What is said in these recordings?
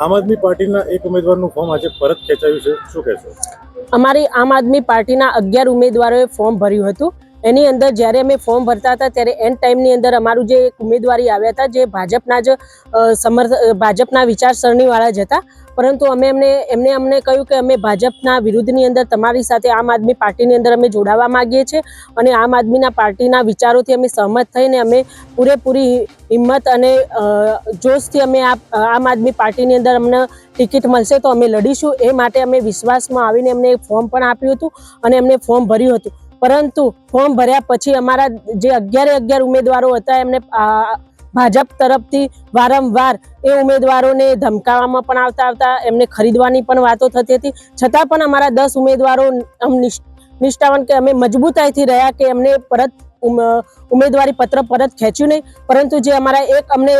આમ આદમી પાર્ટીના એક ઉમેદવારનું ફોર્મ આજે પરત ખેંચાયું છે. શું કહેશો? અમારી આમ આદમી પાર્ટીના અગિયાર ઉમેદવારોએ ફોર્મ ભર્યું હતું. એની અંદર જ્યારે અમે ફોર્મ ભરતા હતા, ત્યારે એન ટાઈમની અંદર અમારું જે એક ઉમેદવારી આવ્યા હતા, જે ભાજપના જ સમર્થ ભાજપના વિચારસરણીવાળા જ હતા. પરંતુ અમે એમને એમને અમને કહ્યું કે અમે ભાજપના વિરુદ્ધની અંદર તમારી સાથે આમ આદમી પાર્ટીની અંદર અમે જોડાવા માગીએ છીએ અને આમ આદમીના પાર્ટીના વિચારોથી અમે સહમત થઈને અમે પૂરેપૂરી હિંમત અને જોશથી અમે આમ આદમી પાર્ટીની અંદર અમને ટિકિટ મળશે તો અમે લડીશું. એ માટે અમે વિશ્વાસમાં આવીને એમને ફોર્મ પણ આપ્યું હતું અને એમને ફોર્મ ભર્યું હતું. પરંતુ ફોર્મ ભર્યા પછી અમારા જે અગિયારે અગિયાર ઉમેદવારો હતા, એમને ભાજપ તરફથી વારંવાર એ ઉમેદવારોને ધમકાવવામાં પણ આવતા આવતા, એમને ખરીદવાની પણ વાતો થતી હતી. છતાં પણ અમારા દસ ઉમેદવારો નિષ્ઠાવાન કે અમે મજબૂતાઈથી રહ્યા કે એમને પરત ઉમ- ઉમેદવારી પત્ર પરત ખેંચ્યું નહીં. પરંતુ જે અમારા એક અમને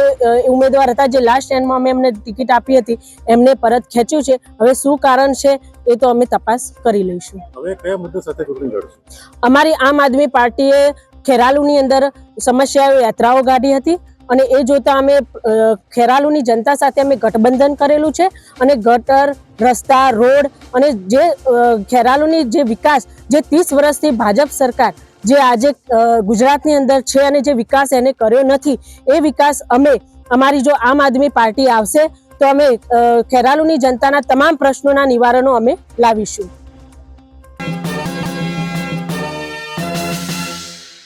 ઉમેદવાર હતા, જે લાસ્ટ એન્ડમાં અમે એમને ટિકિટ આપી હતી, એમને પરત ખેંચ્યું છે. હવે શું કારણ છે? એ તો અમે તપાસ કરી લઈશું. હવે કયા મુદ્દા સાથે ચૂંટણી લડશો? અમારી આમ આદમી પાર્ટીએ ખેરાલુની અંદર સમસ્યાઓ યાત્રાઓ કાઢી હતી અને એ જોતા અમે ખેરાલુની જનતા સાથે અમે ગઠબંધન કરેલું છે અને ગટર રસ્તા રોડ અને જે ખેરાલુની જે વિકાસ જે ત્રીસ વર્ષથી ભાજપ સરકાર જે આજે ગુજરાતની અંદર છે અને જે વિકાસ એને કર્યો નથી એ વિકાસ અમે અમારી જો આમ આદમી પાર્ટી આવશે તો અમે ખેરાલુની જનતાના તમામ પ્રશ્નોના નિવારણો અમે લાવીશું.